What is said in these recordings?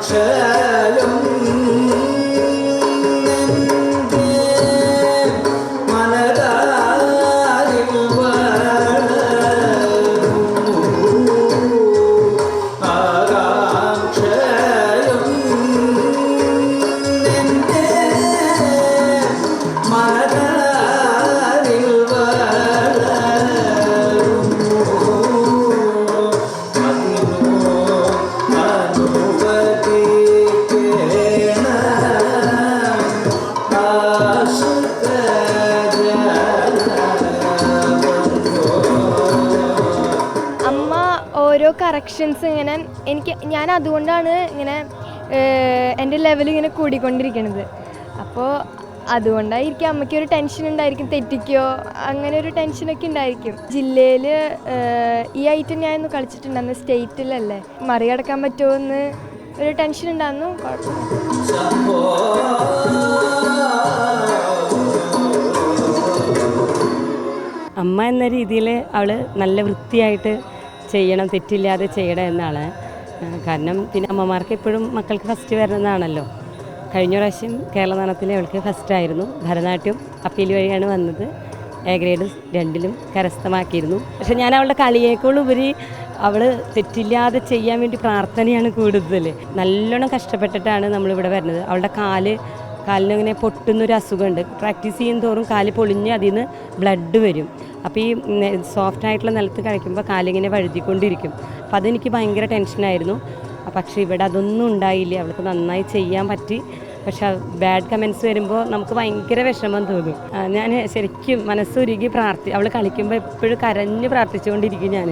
尘 ഓരോ കറക്ഷൻസ് ഇങ്ങനെ എനിക്ക് ഞാൻ അതുകൊണ്ടാണ് ഇങ്ങനെ എന്റെ ലെവൽ ഇങ്ങനെ കൂടിക്കൊണ്ടിരിക്കണത്. അപ്പോൾ അതുകൊണ്ടായിരിക്കും അമ്മയ്ക്ക് ഒരു ടെൻഷൻ ഉണ്ടായിരിക്കും തെറ്റിക്കോ അങ്ങനെ ഒരു ടെൻഷനൊക്കെ ഉണ്ടായിരിക്കും. ജില്ലയിൽ ഈ ഐറ്റം ഞാൻ ഒന്ന് കളിച്ചിട്ടുണ്ടായിരുന്നു സ്റ്റേറ്റിലല്ലേ മറികടക്കാൻ പറ്റുമോ എന്ന് ഒരു ടെൻഷൻ ഉണ്ടായിരുന്നു. അമ്മ എന്ന രീതിയിൽ അവൾ നല്ല വൃത്തിയായിട്ട് ചെയ്യണം തെറ്റില്ലാതെ ചെയ്യണം എന്നാണ്. കാരണം പിന്നെ അമ്മമാർക്ക് എപ്പോഴും മക്കൾക്ക് ഫസ്റ്റ് വരുന്നതാണല്ലോ. കഴിഞ്ഞ പ്രാവശ്യം കേരള നടനത്തിലെ അവൾക്ക് ഫസ്റ്റ് ആയിരുന്നു. ഭരതനാട്യം അപ്പീൽ വഴിയാണ് വന്നത്. എ ഗ്രേഡ് രണ്ടിലും കരസ്ഥമാക്കിയിരുന്നു. പക്ഷെ ഞാൻ അവളുടെ കളിയേക്കാളുപരി അവൾ തെറ്റില്ലാതെ ചെയ്യാൻ വേണ്ടി പ്രാർത്ഥനയാണ് കൂടുതൽ നല്ലോണം കഷ്ടപ്പെട്ടിട്ടാണ് നമ്മളിവിടെ വരുന്നത്. അവളുടെ കാൽ കാലിനിങ്ങനെ പൊട്ടുന്നൊരു അസുഖമുണ്ട്. പ്രാക്ടീസ് ചെയ്യും തോറും കാൽ പൊളിഞ്ഞ് അതിൽ നിന്ന് ബ്ലഡ് വരും. അപ്പോൾ ഈ സോഫ്റ്റ് ആയിട്ടുള്ള നിലത്ത് കഴിക്കുമ്പോൾ കാലിങ്ങനെ വഴുതിക്കൊണ്ടിരിക്കും. അപ്പോൾ അതെനിക്ക് ഭയങ്കര ടെൻഷനായിരുന്നു പക്ഷേ ഇവിടെ അതൊന്നും ഉണ്ടായില്ല. അവൾക്ക് നന്നായി ചെയ്യാൻ പറ്റി. പക്ഷെ ബാഡ് കമൻസ് വരുമ്പോൾ നമുക്ക് ഭയങ്കര വിഷമം തോന്നും. ഞാൻ ശരിക്കും മനസ്സുരുകി പ്രാർത്ഥി അവൾ കളിക്കുമ്പോൾ എപ്പോഴും കരഞ്ഞ് പ്രാർത്ഥിച്ചുകൊണ്ടിരിക്കും ഞാൻ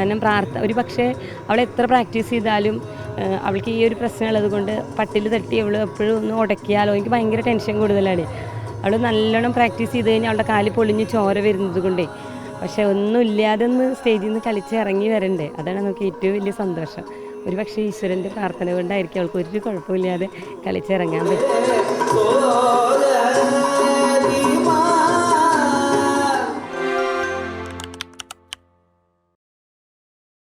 കാരണം പ്രാർത്ഥ ഒരു പക്ഷേ അവൾ എത്ര പ്രാക്ടീസ് ചെയ്താലും അവൾക്ക് ഈ ഒരു പ്രശ്നമുള്ളത് കൊണ്ട് പട്ടിൽ തട്ടി അവൾ എപ്പോഴും ഒന്ന് ഉടക്കിയാലോ? എനിക്ക് ഭയങ്കര ടെൻഷൻ കൂടുതലാണ്. അവൾ നല്ലോണം പ്രാക്ടീസ് ചെയ്ത് കഴിഞ്ഞാൽ അവളുടെ കാൽ പൊളിഞ്ഞ് ചോര വരുന്നത് കൊണ്ടേ. പക്ഷേ ഒന്നും ഇല്ലാതെ ഒന്ന് സ്റ്റേജിൽ നിന്ന് കളിച്ച് ഇറങ്ങി വരണ്ടേ? അതാണ് നമുക്ക് ഏറ്റവും വലിയ സന്തോഷം. ഒരു പക്ഷേ ഈശ്വരന്റെ പ്രാർത്ഥന കൊണ്ടായിരിക്കും അവൾക്ക് ഒരു കുഴപ്പമില്ലാതെ കളിച്ചിറങ്ങാൻ പറ്റും